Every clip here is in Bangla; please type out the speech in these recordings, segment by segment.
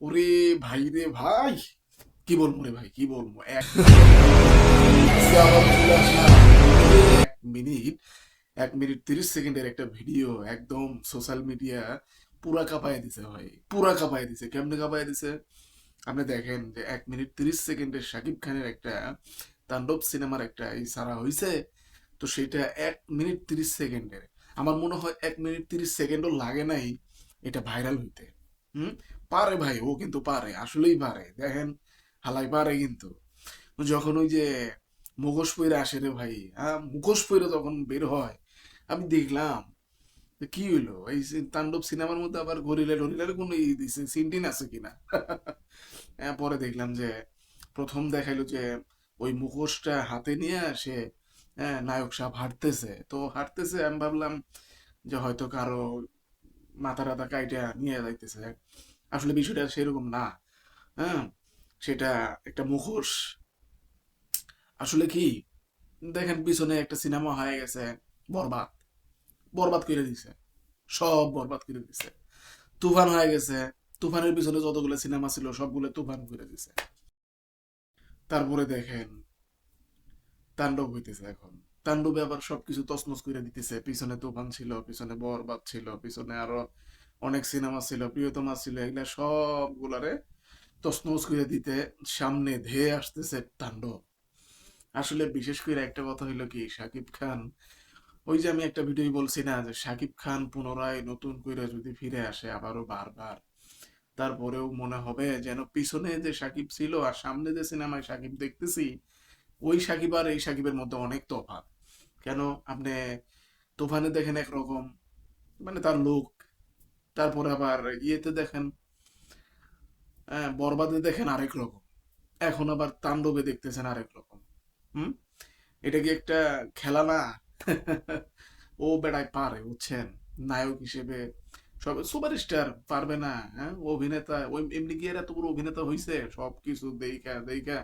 ওরে ভাই রে ভাই। কি বলব রে ভাই, কি বলব? এক মিনিট এক মিনিট তিরিশ সেকেন্ডের একটা ভিডিও একদম সোশ্যাল মিডিয়া পুরা কাঁপায় দিছে ভাই, পুরা কাঁপায় দিছে। কেমনে কাঁপায় দিছে? আপনি দেখেন যে এক মিনিট তিরিশ সেকেন্ডের শাকিব খানের একটা তাণ্ডব সিনেমার একটা এই সারা হইছে, তো সেটা এক মিনিট তিরিশ সেকেন্ডের। আমার মনে হয় এক মিনিট তিরিশ সেকেন্ডও লাগে নাই এটা ভাইরাল হইতে। হুম? পারে ভাই ও কিন্তু পারে আসলেই পারে। দেখেন হালাই পারে কিন্তু। যখন ওই যে মুখোশ পইরে আসে রে ভাই হ্যাঁ মুখোশ পইরে যখন বের হয়। আমি দেখলাম কি হইল? এই তাণ্ডব সিনেমার মধ্যে আবার গরিলা টরিলার কোনো সিনটিন আছে কিনা হ্যাঁ, পরে দেখলাম যে প্রথম দেখাইলো যে ওই মুখোশটা হাতে নিয়ে সে হ্যাঁ নায়ক সাহেব হাঁটতেছে। তো হাঁটতেছে আমি ভাবলাম যে হয়তো কারও মাথা টাথা কাইটা নিয়ে যাইতেছে। আসলে বিষয়টা সেরকম না। হ্যাঁ? সেটা একটা মুখোশ। আসলে কি? দেখেন, পিছনে একটা সিনেমা হয়ে গেছে, বরবাদ। বরবাদ করে দিছে। সব বরবাদ করে দিছে। তুফান হয়ে গেছে। তুফানের পিছনে যতগুলো সিনেমা ছিল, সবগুলো তুফান করে দিছে। তারপরে দেখেন, তাণ্ডব হইতেছে এখন। তাণ্ডবে আবার সবকিছু তছনছ করে দিতেছে। পিছনে তুফান ছিল, পিছনে বরবাদ ছিল, পিছনে আরও অনেক সিনেমা ছিল, প্রিয়তমা ছিল, এগুলা সবগুলারে তছনছ করে দিতে সামনে ধেয়ে আসতেছে তাণ্ডব। আসলে বিশেষ করে একটা কথা হইল কি সাকিব খান, ওই যে আমি একটা ভিডিও বলছি না, যে শাকিব খান পুনরায় নতুন করে যদি ফিরে আসে আবারও বারবার, তারপরেও মনে হবে যেন পিছনে যে সাকিব ছিল আর সামনে যে সিনেমায় সাকিব দেখতেছি, ওই সাকিব আর এই সাকিবের মধ্যে অনেক তফাৎ। কেন? আপনি, তুফানে দেখেন একরকম মানে তার লোক তারপরে আবার ইয়েতে দেখেন বরবাদে দেখেন আরেক রকম। এখন আবার তাণ্ডবে দেখতেছেন আরেক রকম। হুম? এটা কি একটা খেলা না? ও বেড়ায় পারে, বুঝছেন? নায়ক হিসেবে। সব সুপারস্টার, পারবে না হ্যাঁ? অভিনেতা, ওই এমনি গিয়ে এত বড় অভিনেতা হয়েছে সব কিছু দেইখা দেইখা।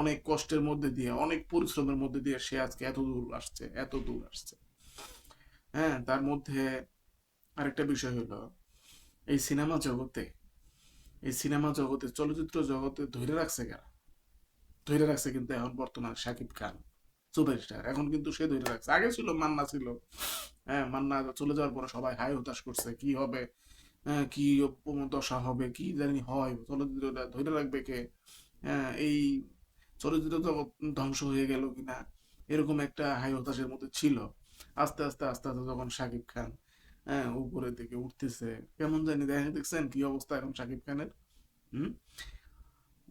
অনেক কষ্টের মধ্যে দিয়ে, অনেক পরিশ্রমের মধ্যে দিয়ে সে আজকে এত দূর আসছে, এত দূর আসছে। হ্যাঁ তার মধ্যে আরেকটা বিষয় হলো এই সিনেমা জগতে এই সিনেমা জগতে চলচ্চিত্র জগতে ধরে রাখছে কারা? ধরে রাখছে কিন্তু এখন বর্তমান শাকিব খান সুপারস্টার এখন কিন্তু সে ধরে রাখছে। আগে ছিল মান্না ছিল। হ্যাঁ মান্না চলে যাওয়ার পরে সবাই হাই হতাশ করছে কি হবে? হ্যাঁ, কি দশা হবে? কি জানি হয়। চলচ্চিত্রটা ধরে রাখবে কে? হ্যাঁ এই চলচ্চিত্র জগৎ ধ্বংস হয়ে গেল কিনা? এরকম একটা হাই হতাশের মধ্যে ছিল। আস্তে আস্তে আস্তে আস্তে যখন শাকিব খান হ্যাঁ উপরের দিকে উঠতেছে। কেমন জানি দেখেন দেখছেন কি অবস্থা এখন শাকিব খানের? হুম?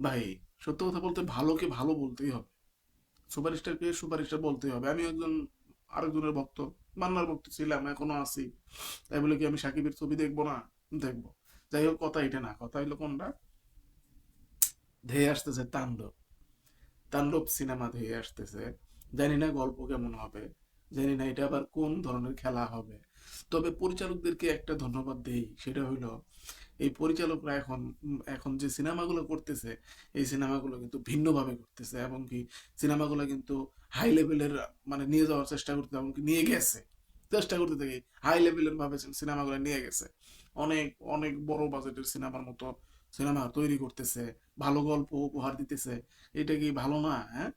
ভাই, সত্য কথা বলতে ভালোকে ভালো বলতেই হবে। সুপারস্টারকে সুপারস্টার বলতেই হবে। আমি একজন, আরেকজনের ভক্ত। মান্নার ভক্ত ছিলাম, এখনও আছি। তাই বলে কি আমি সাকিবের ছবি দেখব না? দেখব। যাই হোক, কথা এটা না, কথা হইল কোনটা? ধেয়ে আসতেছে তাণ্ডব। তাণ্ডব সিনেমা ধেয়ে আসতেছে। জানি না গল্প কেমন হবে। জানি না এটা আবার কোন ধরনের খেলা হবে। তবে পরিচালকদেরকে একটা ধন্যবাদ দেই, সেটা হইল এই পরিচালকরা এখন এখন যে সিনেমাগুলো করতেছে, এই সিনেমাগুলো কিন্তু ভিন্নভাবে করতেছে, এবং কি সিনেমাগুলো কিন্তু হাই লেভেলের মানে নিয়ে যাওয়ার চেষ্টা করতে, এবং নিয়ে গেছে। চেষ্টা করতে থেকে হাই লেভেলের ভাবে সিনেমাগুলো নিয়ে গেছে। অনেক অনেক বড় বাজেটের সিনেমার মতো সিনেমা তৈরি করতেছে, ভালো গল্প উপহার দিতেছে। এটা কি ভালো না হ্যাঁ?